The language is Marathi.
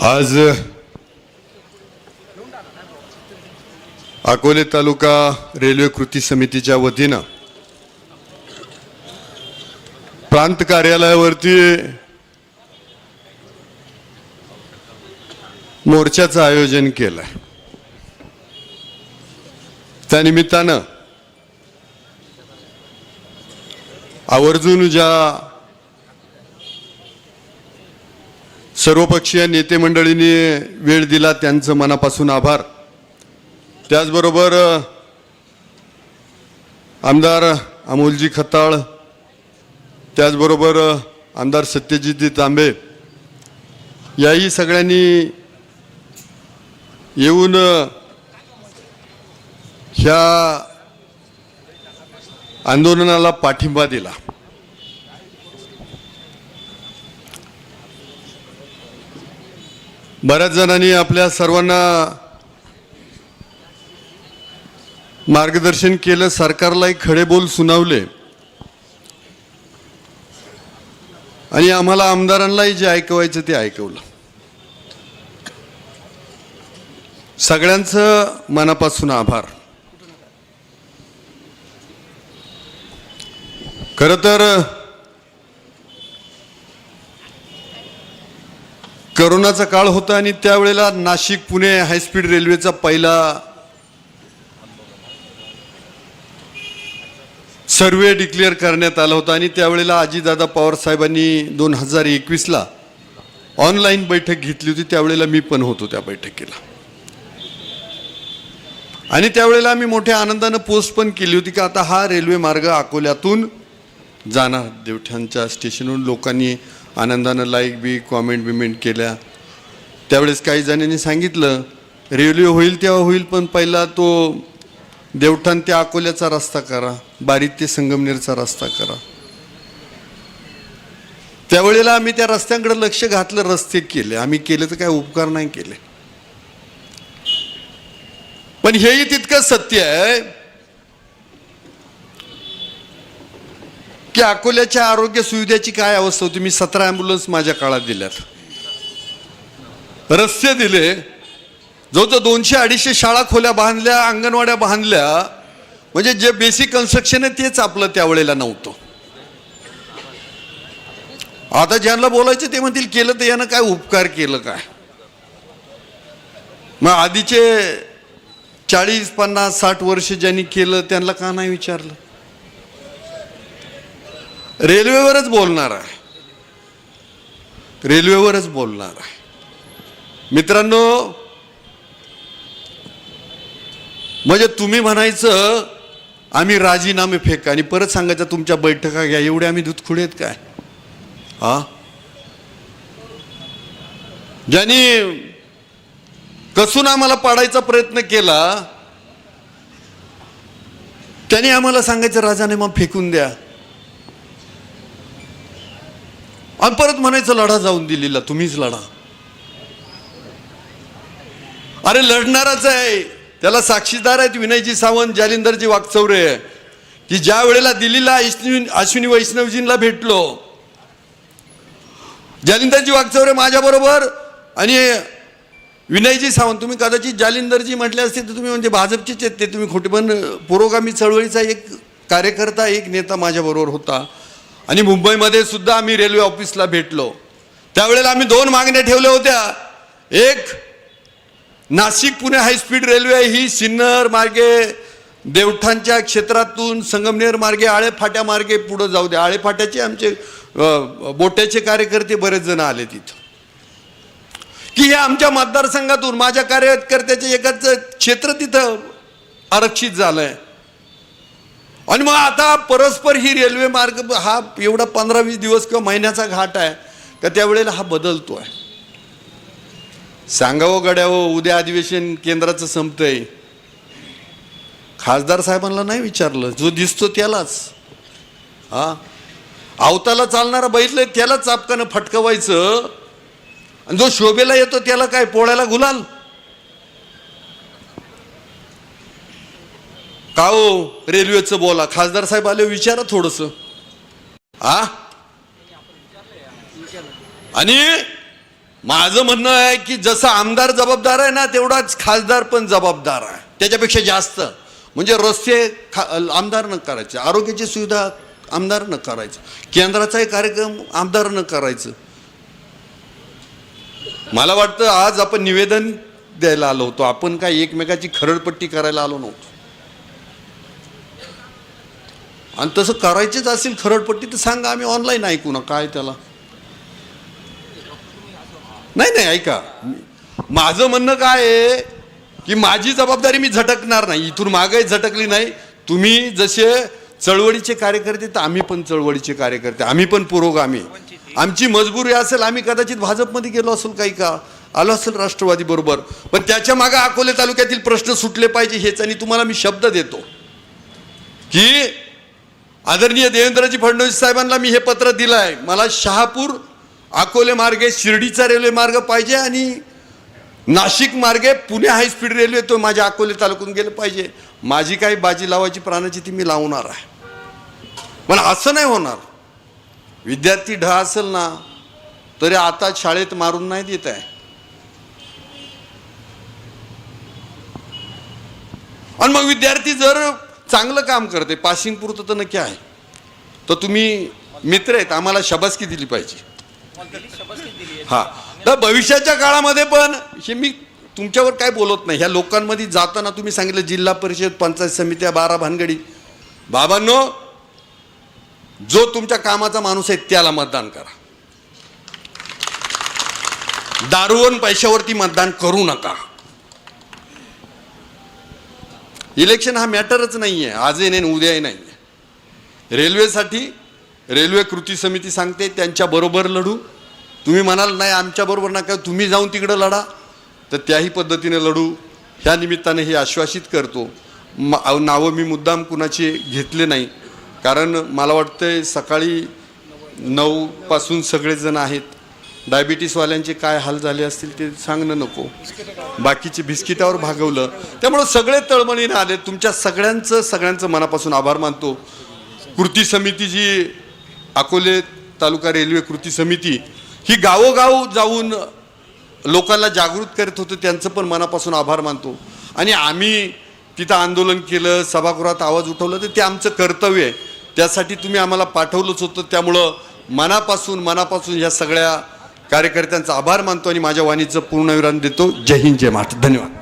आज अकोले तालुका रेल्वे कृती समितीच्या वतीनं प्रांत कार्यालयावरती मोर्चाचं आयोजन केलंय. त्या निमित्तानं आवर्जून ज्या सर्वपक्षीय नेते मंडळींनी वेळ दिला त्यांचं मनापासून आभार. त्याचबरोबर आमदार अमोलजी खताळ त्याचबरोबर आमदार सत्यजितजी तांबे याही सगळ्यांनी येऊन ह्या आंदोलनाला पाठिंबा दिला. बऱ्याच जणांनी आपल्या सर्वांना मार्गदर्शन केलं सरकारलाही खडे बोल सुनावले. आणि आम्हाला आमदारांनाही जे ऐकवायचं ते ऐकवलं. सगळ्यांचं मनापासून आभार. खरं तर करोनाचा काळ होता आणि त्यावेळेला नाशिक पुणे हायस्पीड रेल्वेचा पहिला सर्वे डिक्लेअर करण्यात आला होता आणि त्यावेळेला आजीदादा पवार साहेबांनी दोन हजार एकवीसला ऑनलाईन बैठक घेतली होती. त्यावेळेला मी पण होतो त्या बैठकीला. आणि त्यावेळेला आम्ही मोठ्या आनंदानं पोस्ट पण केली होती की आता हा रेल्वे मार्ग अकोल्यातून जाणार. देवठ्यांच्या स्टेशनवरून लोकांनी आनंदानं लाईक बी कॉमेंट बिमेंट केल्या. त्यावेळेस काही जणांनी सांगितलं रेल्वे होईल तेव्हा होईल पण पहिला तो देवठाण ते अकोल्याचा रस्ता करा बारीत ते संगमनेरचा रस्ता करा. त्यावेळेला आम्ही त्या रस्त्यांकडे लक्ष घातलं रस्ते केले. आम्ही केले तर काय उपकार नाही केले. पण हेही तितकं सत्य आहे की अकोल्याच्या आरोग्य सुविधेची काय अवस्था होती? मी सतरा ॲम्ब्युलन्स माझ्या काळात दिल्यात. रस्ते दिले. जवळजवळ दोनशे अडीचशे शाळा खोल्या बांधल्या अंगणवाड्या बांधल्या म्हणजे जे बेसिक कन्स्ट्रक्शन आहे तेच आपलं त्यावेळेला नव्हतं. आता ज्यांना बोलायचं ते म्हणतील केलं तर यानं काय उपकार केलं काय? मग आधीचे चाळीस पन्नास साठ वर्ष ज्यांनी केलं त्यांना का नाही विचारलं? रेल्वेवरच बोलणार आहे. रेल्वेवरच बोलणार आहे. मित्रांनो म्हणजे तुम्ही म्हणायचं आम्ही राजीनामे फेक आणि परत सांगायचं तुमच्या बैठका घ्या एवढे आम्ही दूधखुडे आहेत काय? हा? ज्यांनी कसून आम्हाला पाडायचा प्रयत्न केला त्यांनी आम्हाला सांगायचं राजाने मग फेकून द्या. आणि परत म्हणायचं लढा जाऊन दिलेला तुम्हीच लढा. अरे लढणारच आहे. त्याला साक्षीदार आहेत विनयजी सावंत जालिंदरजी वागचौरे की ज्या वेळेला दिल्लीला अश्विनी अश्विनी वैष्णवजींना भेटलो जालिंदरजी वागचौरे माझ्याबरोबर आणि विनयजी सावंत तुम्ही कदाचित जालिंदरजी म्हटले असते तर तुम्ही म्हणजे भाजपचेच आहेत ते. तुम्ही खोटे पण पुरोगामी चळवळीचा एक कार्यकर्ता एक नेता माझ्याबरोबर होता. आणि मुंबईमध्ये सुद्धा आम्ही रेल्वे ऑफिसला भेटलो. त्यावेळेला आम्ही दोन मागण्या ठेवल्या होत्या. एक Nashik Pune high speed railway ही सिन्नर मार्गे देवठाणच्या क्षेत्रातून संगमनेर मार्गे आळेफाट्या मार्गे पुढं जाऊ द्या आळेफाट्याचे आमचे बोट्याचे कार्यकर्ते बरेच जण आले तिथं. की हे आमच्या मतदारसंघातून माझ्या कार्यकर्त्याचे एकाच क्षेत्र तिथं आरक्षित झालं आहे आणि मग आता परस्पर ही रेल्वे मार्ग हा एवढा पंधरा वीस दिवस किंवा महिन्याचा घाट आहे का त्यावेळेला हा बदलतो आहे. सांगावं गड्यावं उद्या अधिवेशन केंद्राचं संपतंय. खासदार साहेबांना नाही विचारलं जो दिसतो त्यालाच. हा? आवताला चालणारा बैठलं त्याला चापकानं फटकवायचं. आणि जो शोभेला येतो त्याला काय पोळ्याला गुलाल? का हो? रेल्वेचं बोला. खासदार साहेब आले विचारा थोडस. आ? आणि माझं म्हणणं आहे की जसं आमदार जबाबदार आहे ना तेवढाच खासदार पण जबाबदार आहे. त्याच्यापेक्षा जास्त. म्हणजे रस्ते खा आमदार न करायचे. आरोग्याची सुविधा आमदार न करायचं. केंद्राचाही कार्यक्रम आमदार न करायचं. मला वाटतं आज आपण निवेदन द्यायला आलो होतो. आपण काय एकमेकाची खरडपट्टी करायला आलो नव्हतो. आणि तसं करायचीच असेल खरडपट्टी तर सांगा आम्ही ऑनलाईन ऐकू ना काय त्याला? नाही नाही ऐका. माझं म्हणणं काय आहे की माझी जबाबदारी मी झटकणार नाही. इथून मागही झटकली नाही. तुम्ही जसे चळवळीचे कार्यकर्ते तर आम्ही पण चळवळीचे कार्यकर्ते. आम्ही पण पुरोगामी. आमची मजबुरी असेल आम्ही कदाचित भाजपमध्ये गेलो असेल काही का? आलो असेल राष्ट्रवादी बरोबर. पण त्याच्यामागे अकोले तालुक्यातील प्रश्न सुटले पाहिजे हेच आणि तुम्हाला मी शब्द देतो. की आदरणीय देवेंद्रजी फडणवीस साहेबांना मी हे पत्र दिलं आहे मला शहापूर अकोले मार्गे शिर्डीचा रेल्वे मार्ग पाहिजे आणि नाशिक मार्गे पुणे हायस्पीड रेल्वे तो माझ्या अकोले तालुक्यातून गेलं पाहिजे. माझी काही बाजी लावायची प्राणाची ती मी लावणार आहे. पण असं नाही होणार. विद्यार्थी ढ असेल ना तरी आता शाळेत मारून नाही देत आहे. आणि मग विद्यार्थी जर चांगलं काम करते पासिंग तर नक्की आहे. तर तुम्ही मित्र आहेत आम्हाला शबासकी दिली पाहिजे. हा. तर भविष्याच्या काळामध्ये पण हे मी तुमच्यावर काय बोलत नाही ह्या लोकांमध्ये जाताना तुम्ही सांगितलं जिल्हा परिषद पंचायत समित्या बारा भानगडी. बाबांनो जो तुमच्या कामाचा माणूस आहे त्याला मतदान करा. दारुवन पैशावरती मतदान करू नका. इलेक्शन हा मॅटरच नाही आहे आजही नाही उद्याही नाही आहे रेल्वेसाठी रेल्वे कृती समिती सांगते त्यांच्याबरोबर लढू. तुम्ही म्हणाल नाही आमच्याबरोबर नका तुम्ही जाऊन तिकडं लढा. तर त्याही पद्धतीने लढू. ह्या निमित्ताने हे आश्वासित करतो. म नावं मी मुद्दाम कुणाचे घेतले नाही. कारण मला वाटतंय सकाळी नऊपासून सगळेजण आहेत. डायबिटीसवाल्यांचे काय हाल झाले असतील ते सांगणं नको. बाकीचे बिस्किटावर भागवलं. त्यामुळं सगळे तळमळीनं आले. तुमच्या सगळ्यांचं सगळ्यांचं मनापासून आभार मानतो. कृती समिती जी अकोले तालुका रेल्वे कृती समिती ही गावोगाव जाऊन लोकांना जागृत करत होतं त्यांचं पण मनापासून आभार मानतो. आणि आम्ही तिथं आंदोलन केलं सभागृहात आवाज उठवलं तर ते आमचं कर्तव्य आहे. त्यासाठी तुम्ही आम्हाला पाठवलंच होतं. त्यामुळं मनापासून मनापासून ह्या सगळ्या कार्यकर्त्यांचा आभार मानतो आणि माझ्या वाणीचं पूर्णविराम देतो. जय हिंद जय महाराष्ट्र. धन्यवाद.